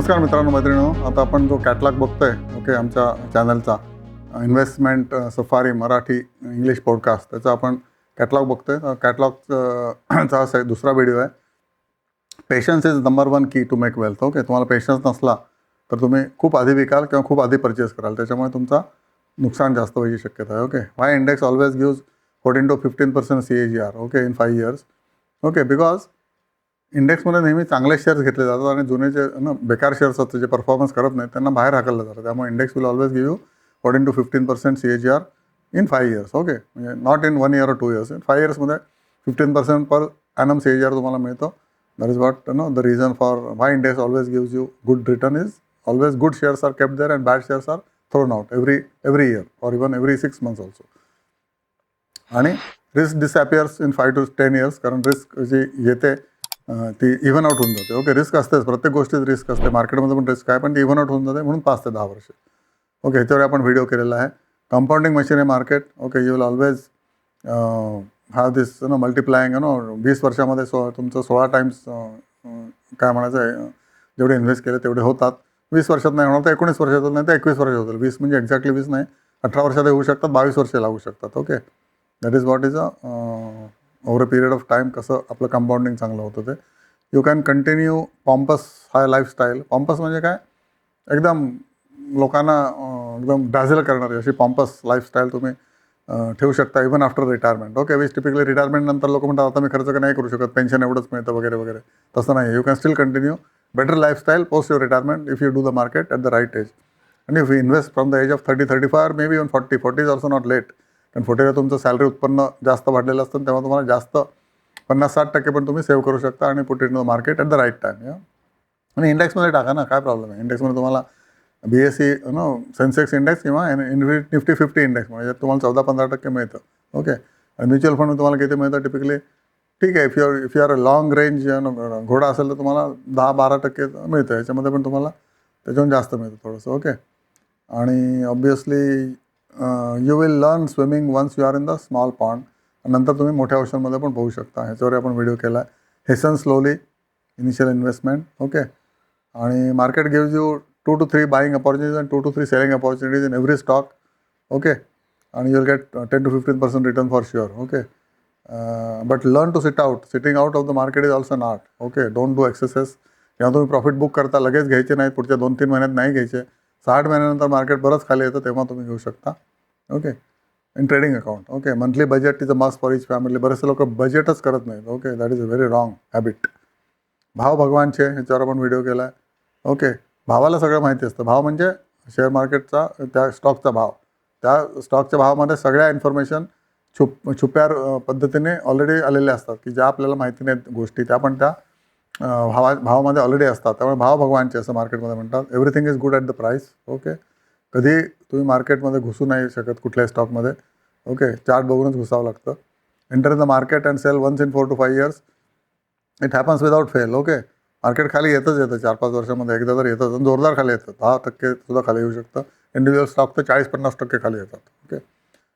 नमस्कार मित्रांनो मैत्रिणी आता आपण जो कॅटलॉग बघतोय ओके आमच्या चॅनलचा investment safari Marathi English podcast त्याचा आपण कॅटलॉग बघतोय. कॅटलॉगचा असा दुसरा व्हिडिओ आहे. Patience is number one key to make wealth okay तुम्हाला पेशन्स नसला तर तुम्ही खूप आधी विकाल किंवा खूप आधी परचेस कराल. त्याच्यामुळे तुमचा नुकसान जास्त व्हायची शक्यता आहे okay why index always gives fourteen to fifteen percent C A G R okay in five years okay because इंडेक्समध्ये नेहमी चांगले शेअर्स घेतले जातात आणि जुने जे ना बेकार शेअर्स असतात जे परफॉर्मन्स करत नाहीत त्यांना बाहेर हाकललं जातं. त्यामुळे index will always give you according to fifteen percent C A G R in five years okay म्हणजे not in one year two years in five इयर्समध्ये fifteen percent per annum C A G R तुम्हाला मिळतो. That is what know the reason for why index always gives you good return is always good shares are kept there and bad shares are thrown out every every year or even every six months also आणि risk disappears in five to ten years कारण risk जी येते ती even out होऊन जाते. Okay risk असतेच. प्रत्येक गोष्टीत रिस्क असते. मार्केटमध्ये पण रिस्क आहे पण ती इव्हन आउट होऊन जाते म्हणून पाच ते दहा वर्ष. ओके ह्याच्यावर आपण व्हिडिओ केलेला आहे. कंपाऊंडिंग मशीन आहे market okay you will always have this know multiplying know वीस वर्षामध्ये सो तुमचं सोळा टाईम्स काय म्हणायचं आहे जेवढे इन्व्हेस्ट केले तेवढे होतात. वीस वर्षात नाही होणार तर एकोणीस वर्षात नाही तर एकवीस वर्षात होतील. वीस म्हणजे एक्झॅक्टली वीस नाही. अठरा वर्षात होऊ शकतात बावीस वर्षे लागू शकतात. Okay that is what is a over a period of time कसं आपलं कंपाऊंडिंग चांगलं होतं ते. You can continue pompous high lifestyle pompous म्हणजे काय? एकदम लोकांना एकदम डॅझल करणारी अशी पॉम्पस लाईफस्टाईल तुम्ही ठेवू शकता even after retirement okay which typically retirement नंतर लोक म्हणतात आता मी खर्च नाही करू शकत? पेन्शन एवढंच मिळतं वगैरे वगैरे. तसं नाही. You can still continue better lifestyle post your retirement if you do the market at the right age आणि if you invest from the age of thirty thirty far maybe even forty forty is also not late कारण फोर्टीला तुमचं salary उत्पन्न जास्त वाढलेलं असतं तेव्हा तुम्हाला जास्त पन्नास साठ टक्के पण तुम्ही सेव्ह करू शकता आणि put it the market at the right time या आणि इंडेक्समध्ये टाका ना काय प्रॉब्लेम आहे? इंडेक्समध्ये तुम्हाला B S C know Sensex index किंवा निफ्टी फिफ्टी इंडेक्स म्हणजे तुम्हाला चौदा पंधरा टक्के मिळतं ओके आणि म्युच्युअल फंड तुम्हाला किती मिळतं? टिपिकली ठीक आहे if your if you are a long range घोडा असेल तर तुम्हाला दहा बारा टक्के मिळतं याच्यामध्ये पण तुम्हाला त्याच्याहून जास्त मिळतं थोडंसं ओके आणि obviously you will learn swimming once you are in the small pond नंतर तुम्ही मोठ्या ओशनमध्ये पण पोहू शकता. ह्याच्यावर आपण व्हिडिओ केला आहे हेसन स्लोली इनिशियल इन्व्हेस्टमेंट ओके आणि market gives you two two three buying opportunities and two two three selling opportunities in every stock okay आणि you will get ten to fifteen percent return for sure okay but learn to sit out sitting out of the market is also not okay don't do exercise जेव्हा तुम्ही profit book करता लगेच घ्यायचे नाहीत. पुढच्या दोन तीन महिन्यात नाही घ्यायचे. साठ महिन्यानंतर मार्केट बरंच खाली येतं तेव्हा तुम्ही घेऊ शकता. Okay in trading account okay monthly budget is a must for each family बरेचसे लोक बजेटच करत नाहीत. Okay that is a very wrong habit भाव भगवानचे ह्याच्यावर आपण व्हिडिओ केला आहे ओके भावाला सगळं माहिती असतं. भाव म्हणजे शेअर मार्केटचा त्या स्टॉकचा भाव. त्या स्टॉकच्या भावामध्ये सगळ्या इन्फॉर्मेशन छुप छुप्या पद्धतीने ऑलरेडी आलेल्या असतात. की ज्या आपल्याला माहिती नाहीत गोष्टी त्या पण त्या भावा भावामध्ये ऑलरेडी असतात. त्यामुळे भाव भगवानचे असं मार्केटमध्ये म्हणतात. Everything is good at the price okay कधी तुम्ही मार्केटमध्ये घुसू नाही शकत कुठल्याही स्टॉकमध्ये ओके चार्ट बघूनच घुसावं लागतं. Enter in the market and sell once in four to five years it happens without fail okay market खाली येतच येतं. चार पाच वर्षामध्ये एकदा तर येतच आणि जोरदार खाली येतं. दहा टक्के सुद्धा खाली येऊ शकतं. इंडिव्हिज्युअल स्टॉक तर चाळीस पन्नास टक्के खाली येतात okay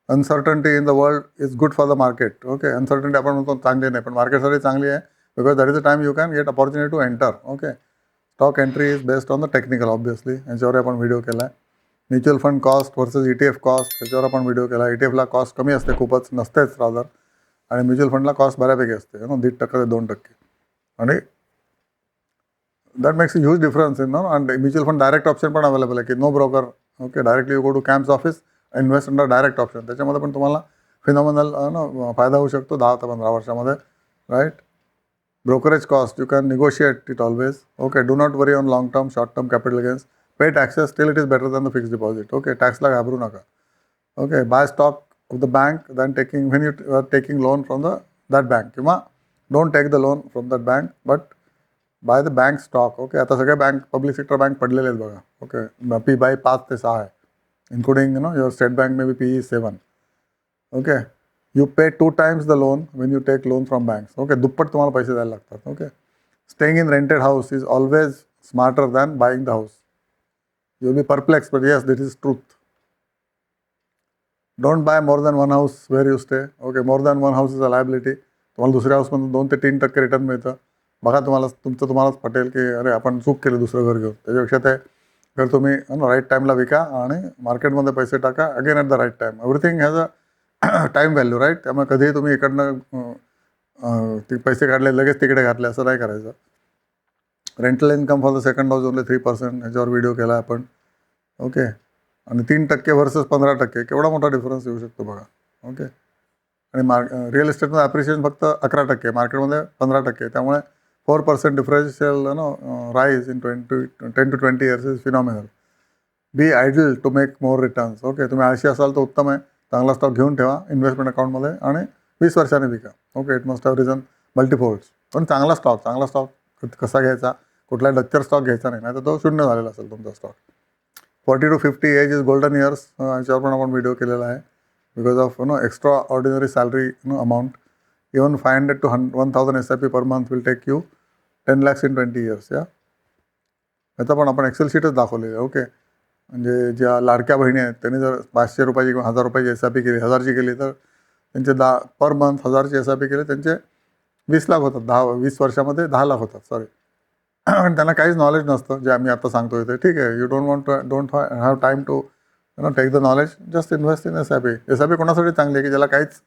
uncertainty in the world is good for the market okay uncertainty आपण म्हणतो चांगली नाही पण मार्केटसाठी चांगली आहे. Because that is the time you can get opportunity to enter okay stock entry is based on the technical obviously याच्यावर आपण व्हिडिओ केला आहे mutual fund cost versus E T F cost याच्यावर आपण व्हिडिओ केला ई टी एफला कॉस्ट कमी असते खूपच नसतेच रादर आणि म्युच्युअल फंडला कॉस्ट बऱ्यापैकी असते नो दीड टक्के ते दोन टक्के आणि that makes huge difference in know and mutual fund direct option पण अवेलेबल आहे की know broker okay directly you go to CAMS office invest under direct option त्याच्यामध्ये पण तुम्हाला फिनॉमिनल नो फायदा होऊ शकतो दहा ते पंधरा वर्षामध्ये right brokerage cost you can negotiate it always okay do not worry on long term short term capital gains pay taxes still it is better than the fix deposit okay टॅक्सला घाबरू नका okay buy stock of the bank than taking when you are taking loan from the that bank किंवा don't take the loan from that bank but buy the bank stock okay आता सगळे bank public sector bank पडलेले आहेत बघा okay P bye पाच ते सहा आहे including you know your State Bank maybe P E seven okay you pay two times the loan when you take loan from banks okay दुप्पट तुम्हाला पैसे द्यायला लागतात. Okay staying in rented house is always smarter than buying the house you will be perplex but yes that is truth don't buy more than one house where you stay okay more than one house is a liability तुम्हाला दुसऱ्या हाऊसमधून दोन ते तीन टक्के return मिळतं. बघा तुम्हाला तुमचं तुम्हालाच पटेल की अरे आपण चूक केली दुसरं घर घेऊन. त्याच्यापेक्षा ते घर तुम्ही राईट टाईमला विका आणि मार्केटमध्ये पैसे टाका. Again at the right time everything has a time value right त्यामुळे कधीही तुम्ही इकडनं ते पैसे काढले लगेच तिकडे घातले असं नाही करायचं. Rental income for the second house only three percent ह्याच्यावर व्हिडिओ केला आपण. ओके आणि तीन टक्के व्हर्सेस पंधरा टक्के केवढा मोठा डिफरन्स येऊ शकतो बघा. ओके आणि मार्क रिअल इस्टेटमध्ये ॲप्रिशिएशन फक्त अकरा टक्के मार्केटमध्ये पंधरा टक्के. त्यामुळे four percent differential know rise in twenty ten to twenty years is phenomenal be idle to make more returns okay तुम्ही आळशी असाल तर उत्तम आहे. चांगला स्टॉक घेऊन ठेवा इन्व्हेस्टमेंट अकाउंटमध्ये आणि वीस वर्षाने विका. Okay it must have risen multifolds पण चांगला स्टॉक चांगला स्टॉक कसा घ्यायचा? कुठला डक्चर स्टॉक घ्यायचा नाही नाही तर तो शून्य झालेला असेल तुमचा stock forty to fifty age is golden years याच्यावर पण आपण व्हिडिओ केलेला आहे. Because of know extraordinary salary know amount even five hundred to हंड one thousand S I P per month will take you ten lakhs in twenty years या याचा पण आपण Excel शीटच दाखवलेली आहे ओके म्हणजे ज्या लाडक्या बहिणी आहेत त्यांनी जर पाचशे रुपयाची किंवा हजार रुपयाची एस आय पी केली हजारची केली तर त्यांचे दहा पर मंथ हजारची एस आय पी केली त्यांचे वीस लाख होतात दहा वीस वर्षामध्ये दहा लाख होतात सॉरी आणि त्यांना काहीच नॉलेज नसतं जे आम्ही आता सांगतो इथे ठीक आहे you don't want don't have time to you know take the knowledge just invest in S I P S I P कोणासाठी चांगली आहे की ज्याला काहीच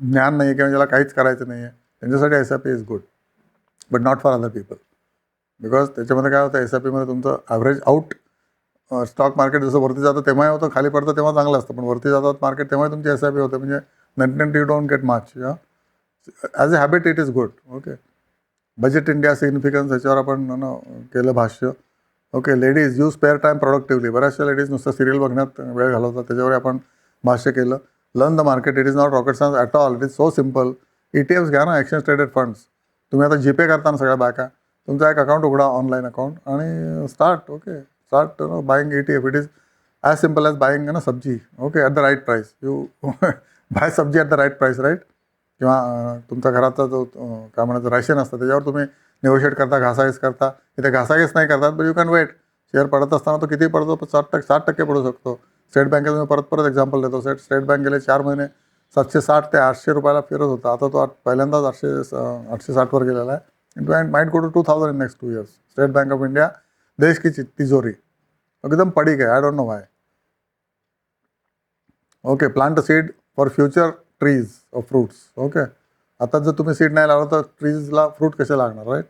ज्ञान नाही आहे किंवा ज्याला काहीच करायचं नाही आहे त्यांच्यासाठी S I P is good but not for other people because त्याच्यामध्ये काय होतं एस आय पीमध्ये तुमचं ॲव्हरेज आउट स्टॉक मार्केट जसं वरती जातं तेव्हाही होतं खाली पडतं तेव्हा चांगलं असतं. पण वरती जातात मार्केट तेव्हाही तुमची एस आय पी होते. म्हणजे net you don't get much या as a habit it is good okay budget India significance याच्यावर आपण न केलं भाष्य. Okay ladies use spare time productively बऱ्याचशा लेडीज नुसतं सिरियल बघण्यात वेळ घालवतात. त्याच्यावर आपण भाष्य केलं. Learn the market it is not rocket science at all it is so simple E T Fs घ्या ना एक्सचेंज ट्रेडेड फंड्स तुम्ही आता जीपे करताना सगळ्या बॅका तुमचा एक अकाउंट उघडा ऑनलाईन अकाउंट आणि start okay start know buying E T F is as simple simple as you ना sabzi okay at the right price you buy sabzi at the right price right किंवा तुमचा घराचा जो काय म्हणायचं ration असतं त्याच्यावर तुम्ही निगोशिएट करता घासाघीस करता. इथे घासाघीस नाही करतात but you can wait share पडत असताना तो किती पडतो? सात टक्के साठ टक्के पडू शकतो. स्टेट बँकेत मी परत परत एक्झाम्पल देतो. स्टेट स्टेट बँक गेले चार महिने सातशे साठ ते आठशे रुपयाला फिरत होता. आता तो आठ पहिल्यांदाच आठशे आठशे साठवर गेलेला आहे. It and might go to two thousand in next two years State Bank of India देश की तिजोरी. एकदम पडीक आहे. I don't know why okay plant seed for future trees of fruits okay आता जर तुम्ही सीड नाही लावलं तर ट्रीजला फ्रूट कसे लागणार right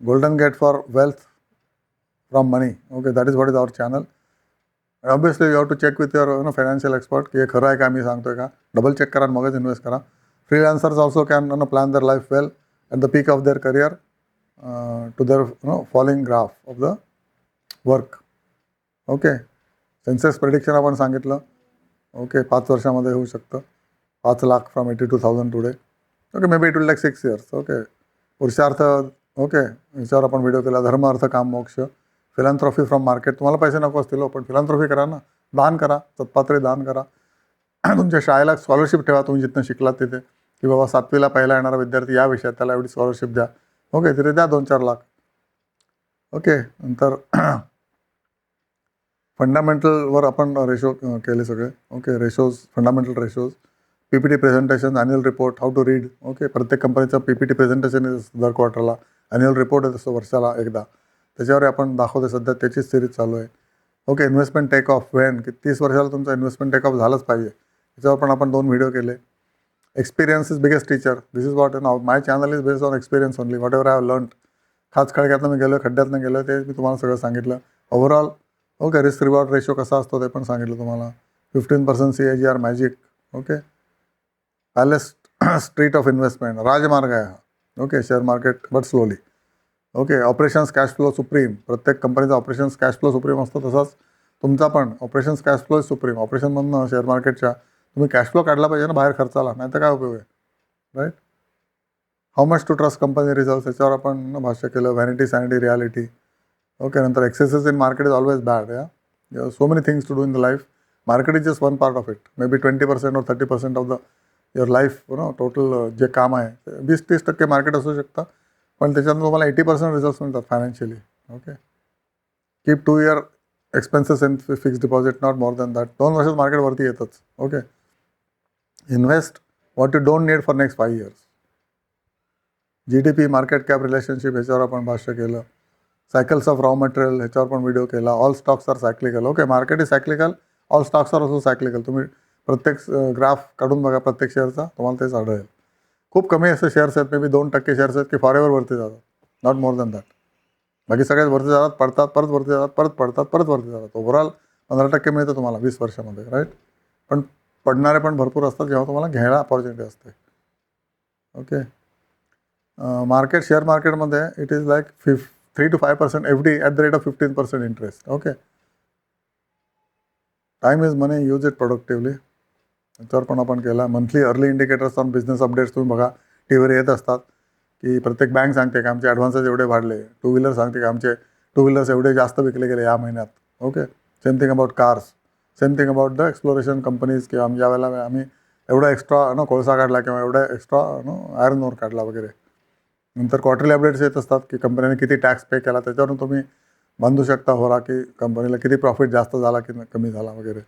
golden gate for wealth from money okay that is what is our channel obviously you have to check with your know financial expert की हे खरं आहे का मी सांगतोय का डबल चेक करा आणि मगच इन्व्हेस्ट करा freelancers also can know plan their life well at the peak of their career Uh, to you know, following graph of the work okay Sensex prediction आपण सांगितलं. ओके पाच वर्षामध्ये होऊ शकतं. पाच lakh from eighty two thousand today okay maybe it will like six years okay पुरुषार्थ okay याच्यावर आपण व्हिडिओ केला. धर्म अर्थ काम मोक्ष. फिलांथ्रॉफी फ्रॉम मार्केट तुम्हाला पैसे नको असतील हो, पण फिलांथ्रॉफी करा ना. दान करा. तत्पात्री दान करा. तुमच्या शाळेला स्कॉलरशिप ठेवा. तुम्ही जिथनं शिकलात तिथे. की बाबा सातवीला पहिला येणारा विद्यार्थी या विषयात त्याला एवढी स्कॉलरशिप द्या. ओके तिथे द्या दोन चार लाख. ओके नंतर फंडामेंटलवर आपण रेशो केले सगळे. Okay ratios fundamental ratios P P T presentation annual report how to read okay प्रत्येक कंपनीचं पी पी टी प्रेझेंटेशन दर क्वार्टरला ॲन्युअल रिपोर्ट येत असतो वर्षाला एकदा. त्याच्यावर आपण दाखवतो सध्या त्याचीच सिरीज चालू आहे. Okay investment take off when की तीस वर्षाला तुमचं इन्व्हेस्टमेंट टेक ऑफ झालंच पाहिजे. त्याच्यावर पण आपण दोन व्हिडिओ केले. Experience is biggest teacher this is what now my channel is based on experience only whatever I have learn खास खडक्यातनं मी गेलो खड्ड्यातनं गेलो ते मी तुम्हाला सगळं सांगितलं. Overall okay risk reward ratio कसा असतो ते पण सांगितलं तुम्हाला. Fifteen percent C A G R magic okay palace street of investment राजमार्ग आहे हा. Okay share market but slowly okay operations cash flow supreme प्रत्येक कंपनीचा ऑपरेशन्स कॅश फ्लो सुप्रीम असतो तसाच तुमचा पण. ऑपरेशन्स कॅश फ्लो सुप्रीम ऑपरेशनमधनं शेअर मार्केटच्या तुम्ही कॅश फ्लो काढला पाहिजे ना बाहेर खर्चाला नाही तर काय उपयोग आहे? Right how much to trust company result याच्यावर आपण भाष्य केलं व्हॅनिटी सॅनिटी रियालिटी ओके नंतर excesses in market is always bad या so many things to do in the life market is just one part of it maybe twenty percent और thirty percent of the your life no total जे काम आहे ते वीस तीस टक्के market असू शकतं पण त्याच्यातून तुम्हाला एटी पर्सेंट रिझल्ट मिळतात financially okay keep two year expenses in fix deposit not more than that दोन वर्षात मार्केट वरती येतच okay invest what you don't need for next five years G D P market cap relationship ह्याच्यावर आपण भाष्य केलं. Cycles of raw material ह्याच्यावर पण व्हिडिओ केला. All stocks are cyclical okay market is cyclical all stocks are also cyclical तुम्ही प्रत्येक graph काढून बघा प्रत्येक शेअरचा तुम्हाला तेच आढळेल. खूप कमी असे शेअर्स आहेत. मे बी दोन टक्के शेअर्स आहेत की फॉर एव्हर वरती जातात. नॉट मोर दॅन दॅट बाकी सगळेच वरती जातात पडतात परत वरती जातात परत पडतात परत वरती जातात. ओव्हरऑल पंधरा टक्के मिळतं तुम्हाला वीस वर्षामध्ये राईट पण पडणारे पण भरपूर असतात जेव्हा तुम्हाला घ्यायला अपॉर्च्युनिटी असते. ओके मार्केट शेअर मार्केटमध्ये it is like फिफ three to five percent F D at the rate of fifteen percent interest okay time is money use it productively त्याच्यावर पण आपण केला. Monthly early indicators on business updates तुम्ही बघा. T व्हीवर येत असतात की प्रत्येक बँक सांगते की आमचे ॲडव्हान्सेस एवढे वाढले. टू व्हीलर सांगते की आमचे टू व्हीलर्स एवढे जास्त विकले गेले या महिन्यात. Okay same thing about cars same thing about the exploration companies किंवा आम वेळेला आम्ही एवढा एक्स्ट्रा नो कोळसा काढला किंवा एवढा एक्स्ट्रा नो आयर्न ओर काढला वगैरे नंतर क्वार्टरली अपडेट्स येत असतात की कंपनीने किती टॅक्स पे केला, त्याच्यावरून तुम्ही बांधू शकता, होरा की कंपनीला किती प्रॉफिट जास्त झाला की कमी झाला वगैरे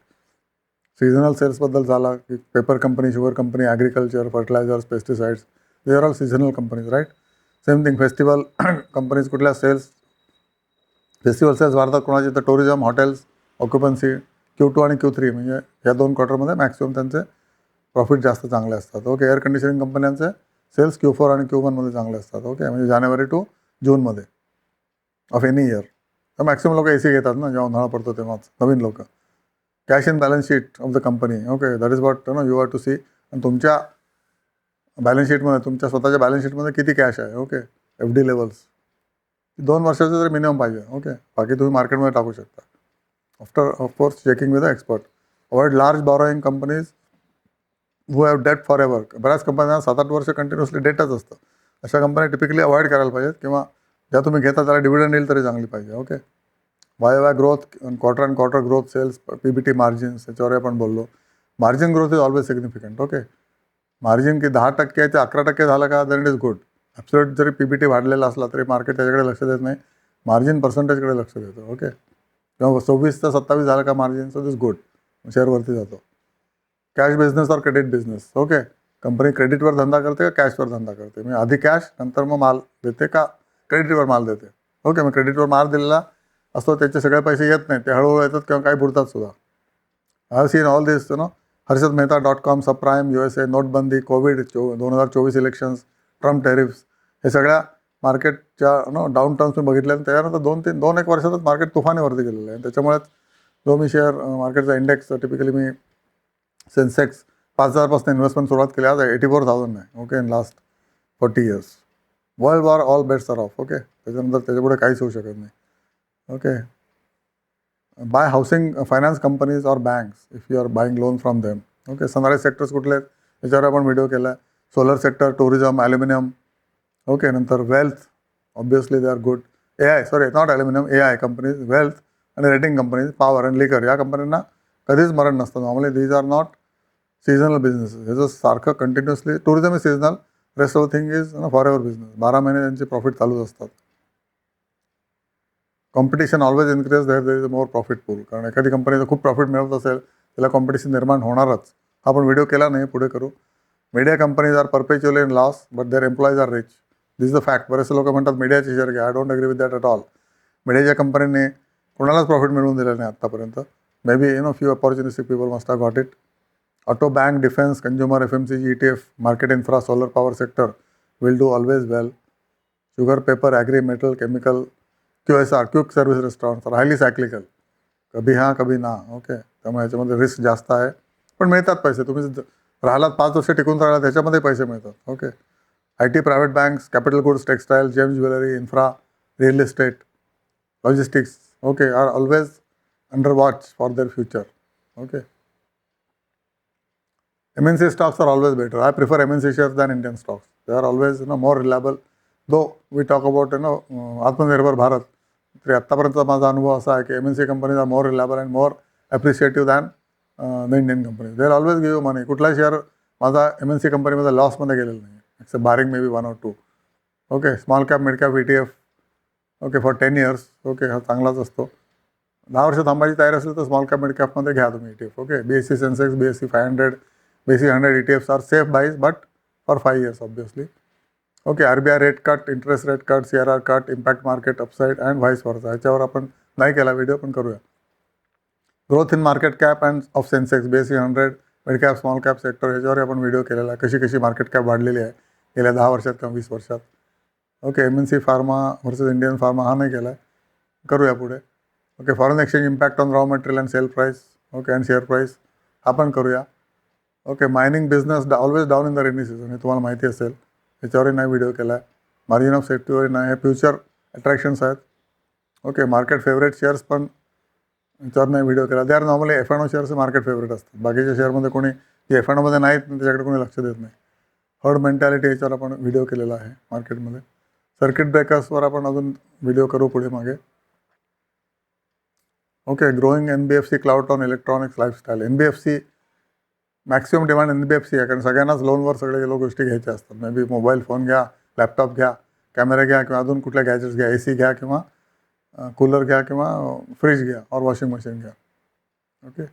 सीझनल सेल्सबद्दल झाला, की paper company sugar company agriculture fertilizers pesticides they are all seasonal companies right same thing festival companies कुठल्या सेल्स फेस्टिवल सेल्स वाढतात कोणाचे तर tourism hotels occupancy Q two आणि क्यू थ्री म्हणजे ह्या दोन क्वार्टरमध्ये मॅक्सिमम त्यांचे प्रॉफिट जास्त चांगले असतात. ओके एअर कंडिशनिंग कंपन्यांचे सेल्स क्यू फोर आणि क्यू वनमध्ये चांगले असतात. ओके म्हणजे जानेवारी टू जूनमध्ये ऑफ एनी इयर तर मॅक्सिमम लोक ए सी घेतात ना जेव्हा उन्हाळा पडतो तेव्हाच नवीन लोक. Cash in balance sheet of the company okay that is what no you are to see आणि तुमच्या बॅलन्स शीटमध्ये तुमच्या स्वतःच्या बॅलन्स शीटमध्ये किती कॅश आहे? ओके एफ डी लेवल्स दोन वर्षाचं तरी मिनिमम पाहिजे. ओके बाकी तुम्ही मार्केटमध्ये टाकू शकता. After of checking checking with expert avoid large large companies companies who debt forever बऱ्याच कंपन्यांना सात आठ वर्ष कंटिन्युअसली डेटच असतं. अशा कंपन्या टिपिकली अवॉइड करायला पाहिजेत किंवा ज्या तुम्ही घेता त्याला डिव्हिडंड येईल तरी चांगली पाहिजे okay Y Y growth quarter and quarter growth sales P B T margins याच्यावर आपण बोललो. Margin growth is always significant okay margin की दहा टक्के आहे ते अकरा टक्के झालं का then it is good absolute जरी पी बी टी वाढलेला असला तरी मार्केट त्याच्याकडे लक्ष देत नाही. मार्जिन पर्सेंटेजकडे लक्ष देतं ओके किंवा सव्वीस ते सत्तावीस झालं का मार्जिन सो दिस गुड शेअरवरती जातो. कॅश बिझनेस और क्रेडिट बिझनेस ओके कंपनी क्रेडिटवर धंदा करते का कॅशवर धंदा करते? म्हणजे आधी कॅश नंतर मग माल देते का क्रेडिटवर माल देते? ओके मग क्रेडिटवर माल दिलेला असतो त्याचे सगळे पैसे येत नाही ते हळूहळू येतात किंवा काही बुडतात सुद्धा. I have seen all this no Harshad Mehta dot com subprime U S A नोटबंदी कोविड चो दोन हजार चोवीस इलेक्शन्स ट्रम्प टेरिफ्स हे सगळ्या मार्केटच्या नो डाऊन टर्म्स मी बघितले आणि त्याच्यानंतर दोन तीन दोन एक वर्षातच मार्केट तुफानीवरती गेलेलं आहे. त्याच्यामुळेच जो मी शेअर मार्केटचा इंडेक्स टिपिकली मी सेन्सेक्स पाच हजारपासून इन्व्हेस्टमेंट सुरुवात केली. आज एटी फोर थाउजंड आहे. Okay in last forty years world war all bets are off okay त्याच्यानंतर त्याच्यापुढे काहीच होऊ शकत नाही. Okay buy housing finance companies or banks if you are buying loan from them okay sunrise sectors कुठले आहेत? याच्यावर आपण व्हिडिओ केला आहे solar sector tourism aluminium okay नंतर wealth obviously they are good A I sorry not aluminium A I companies wealth आणि rating companies power and liquor या कंपन्यांना कधीच मरण नसतं. Normally these are not seasonal business ह्याचं सारखं continuously tourism is seasonal rest of thing is forever business बारा महिने त्यांचे प्रॉफिट चालूच असतात. Competition always increase there there is more profit pool कारण एखादी कंपनीचं खूप प्रॉफिट मिळत असेल त्याला कॉम्पिटिशन निर्माण होणारच. आपण व्हिडिओ केला नाही पुढे करू. Media companies are perpetually in loss but their employees are rich this the fact बरेचसे लोक म्हणतात मीडियाचे शेअर घ्या I don't agree with that at all मीडियाच्या कंपनीने कोणालाच प्रॉफिट मिळवून दिलं नाही आत्तापर्यंत maybe you know few opportunistic people must have got it auto bank defence consumer F M C G E T F market infra solar power sector will do always well sugar paper agri metal chemical Q S R quick service restaurants highly cyclical कभी हां कभी ना. Okay त्यामुळे याच्यामध्ये risk जास्त आहे. पण मिळतात पैसे. तुम्ही राहिलात पाच वर्ष टिकून राहिला त्याच्यामध्ये पैसे मिळतात. Okay I T private banks capital goods textile gems jewellery infra real estate logistics okay are always under watch for their future okay M N C stocks are always better. I prefer MNC shares than Indian stocks. They are always you know more reliable. Though we talk about you know um, Atmanirbhar Bharat तरी आत्तापर्यंतचा माझा अनुभव असा आहे की M N C companies are more reliable and more appreciative than the Indian company they always give money कुठलाही share माझा M N C कंपनीमध्ये लॉसमध्ये गेलेला नाही barring maybe one or two okay small cap mid cap E okay for ten years okay हा, चांगलाच असतो. दहा वर्ष थांबायची तयारी असेल तर स्मॉल कॅप मिड कॅपमध्ये घ्या तुम्ही E T F okay B S C Sensex B S C five hundred B C hundred E T Fs are safe buys but for five years obviously okay R B I rate cut interest rate cut C R R cut impact market upside and vice versa याच्यावर आपण नाही केला video पण करूया. Growth in market cap and of Sensex B S C hundred mid cap small cap sector ह्याच्यावर आपण video केलेला. आहे कशी कशी मार्केट कॅप वाढलेली आहे. गेल्या दहा वर्षात किंवा वीस वर्षात. Okay M N C pharma versus Indian pharma हा नाही केला आहे करूया पुढे. Okay foreign exchange impact on raw material and sale price okay and share price हा पण करूया. Okay mining business always down in the rainy season हे तुम्हाला माहिती असेल. याच्यावरही नाही व्हिडिओ केला आहे मार्जिन ऑफ सेफ्टीवरही नाही. हे फ्युचर अट्रॅक्शन्स आहेत. ओके मार्केट फेवरेट शेअर्स पण याच्यावर नाही व्हिडिओ केला. They are normally F N O shares market favourite असतात. बाकीच्या शेअरमध्ये कोणी जे एफ एन ओमध्ये नाहीत त्याच्याकडे कोणी लक्ष देत नाही. हर्ड मेंटॅलिटी याच्यावर आपण व्हिडिओ केलेला आहे मार्केटमध्ये. सर्किट ब्रेकर्सवर आपण अजून व्हिडिओ करू पुढे मागे. Okay growing N B F C cloud on electronics lifestyle N B F C maximum demand N B F C आहे, कारण सगळ्यांनाच लोनवर सगळे गेलो गोष्टी घ्यायच्या असतात. मे बी मोबाईल फ़ोन घ्या लॅपटॉप घ्या कॅमेरा घ्या, किंवा अजून कुठल्या गॅजेट्स घ्या ए सी घ्या, किंवा कूलर घ्या, किंवा फ्रीज घ्या और वॉशिंग मशीन घ्या. Okay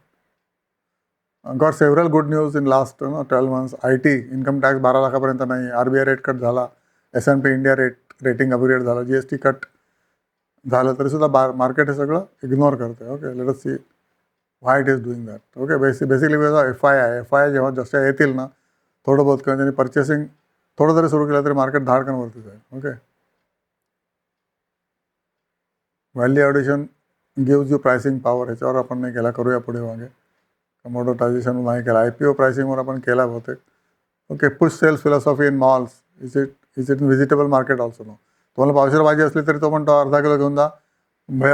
got several good news in last no twelve months I T income tax बारा लाखापर्यंत नाही. R B I rate cut झाला. S N P India rate rating upgrade झालं. जी एस टी कट झालं तरीसुद्धा बार market हे सगळं ignore करते okay let see why it is doing that okay basic basically F I आहे F I जेव्हा जशा येतील ना, थोडं बहुत किंवा त्यांनी पर्चेसिंग थोडं जरी सुरू केलं तरी मार्केट धाडकनवरती जाईल. Okay value addition gives you pricing power ह्याच्यावर आपण नाही केला. करूया पुढे मागे. कमोडोटायझेशन नाही केला. आय पी ओ प्रायसिंगवर आपण केला बहुतेक. Okay push sales philosophy in malls is it is it in vegetable market also no तुम्हाला पावशेर भाजी असली तरी तो म्हणतो अर्धा किलो घेऊन जा.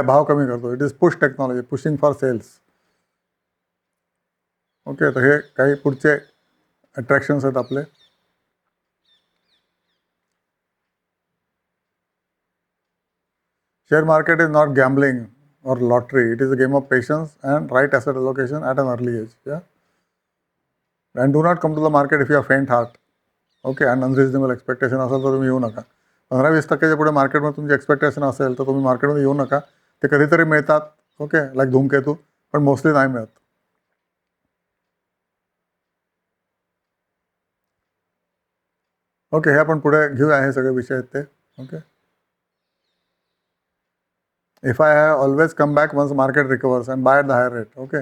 भाव कमी करतो. It is push technology pushing for sales okay तर हे काही पुढचे अट्रॅक्शन्स आहेत आपले. Share market is not gambling or lottery. It is a game of patience and right asset allocation at an early age. Yeah. And do not come to the market if you are faint heart. Okay and unreasonable expectation असेल तर तुम्ही येऊ नका पंधरा वीस टक्क्याच्या पुढे मार्केटमध्ये तुमची एक्सपेक्टेशन असेल तर तुम्ही मार्केटमध्ये येऊ नका ते कधीतरी मिळतात ओके लाईक धूमकेतू पण मोस्टली नाही मिळत ओके हे आपण पुढे घेऊया हे सगळे विषय आहेत ते okay F I I always come back once market recovers and buy the higher rate okay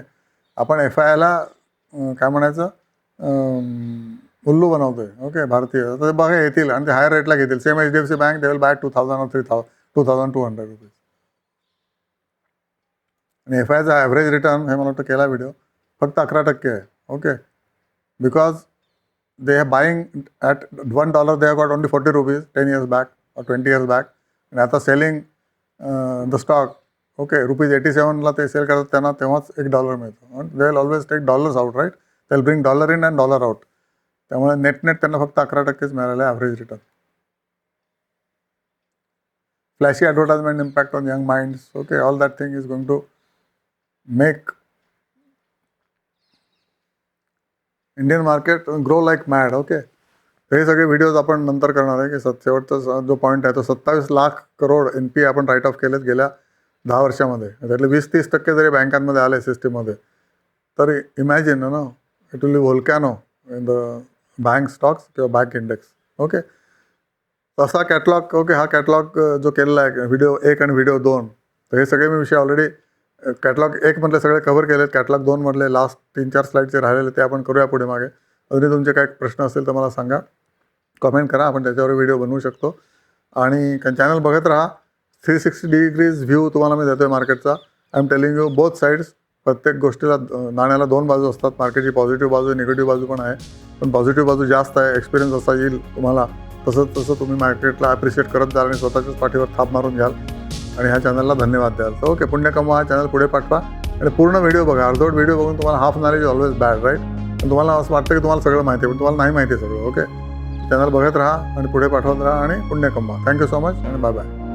आपण एफ आय आयला काय म्हणायचं? अं, उल्लू बनवतोय ओके भारतीय. तर बघा येतील. आणि ते हायर रेटला घेतील. Same H D F C bank they will buy two thousand और three thou two thousand two hundred rupees आणि एफ आयचा ॲव्हरेज रिटर्न हे मला वाटतं केला व्हिडिओ फक्त अकरा टक्के आहे okay because they have buying at one dollar they have got only forty rupees ten years back और ट्वेंटी इयर्स बॅक आणि आता selling the stock okay rupees eighty सेवनला ते सेल करतात त्यांना तेव्हाच एक डॉलर मिळतो. They will always take dollars out right they will bring dollar in and dollar out त्यामुळे नेट नेट त्यांना फक्त अकरा टक्केच मिळालेलं आहे average return flashy advertisement impact on young minds okay all that thing is going to make Indian market grow like mad okay हे सगळे videos आपण नंतर करणार आहे की सत शेवटचा जो पॉईंट आहे तो सत्तावीस लाख करोड एन पी आपण राईट ऑफ केलेत गेल्या दहा वर्षामध्ये. त्यातले वीस तीस टक्के जरी बँकांमध्ये आले सिस्टीममध्ये तर इमॅजिन ना it will be volcano in the bank stocks किंवा बँक इंडेक्स ओके तसा कॅटलॉग ओके हा कॅटलॉग जो केलेला आहे व्हिडिओ एक आणि व्हिडिओ दोन तर हे सगळे मी विषय ऑलरेडी कॅटलॉग एक मधले सगळे कव्हर केलेत कॅटलॉग दोन मधले लास्ट तीन चार स्लाईडचे राहिलेले ते आपण करूया पुढे मागे. अजूनही तुमचे काय प्रश्न असतील तर मला सांगा. कमेंट करा आपण त्याच्यावर व्हिडिओ बनवू शकतो. आणि चॅनल बघत राहा. थ्री सिक्स्टी डिग्रीज व्ह्यू तुम्हाला मी देतो आहे मार्केटचा. I am telling you both sides प्रत्येक गोष्टीला नाण्याला दोन बाजू असतात. मार्केटची पॉझिटिव्ह बाजू निगेटिव्ह बाजू पण आहे. पण पॉझिटिव्ह बाजू जास्त आहे एक्सपिरियन्स असा येईल तुम्हाला. तसं तसं तुम्ही मार्केटला ॲप्रिशिएट करत जाल आणि स्वतःच्याच पाठीवर थाप मारून घ्याल. आणि ह्या चॅनलला धन्यवाद द्याल. तर ओके पुण्य कमवा हा चॅनल पुढे पाठवा. आणि पूर्ण व्हिडिओ बघा. अर्धवट व्हिडिओ बघून तुम्हाला half knowledge always bad right पण तुम्हाला असं वाटतं की तुम्हाला सगळं माहिती आहे पण तुम्हाला नाही माहिती आहे सगळं ओके चॅनल बघत राहा आणि पुढे पाठवत राहा आणि पुण्य कमवा थँक्यू सो मच आणि बाय बाय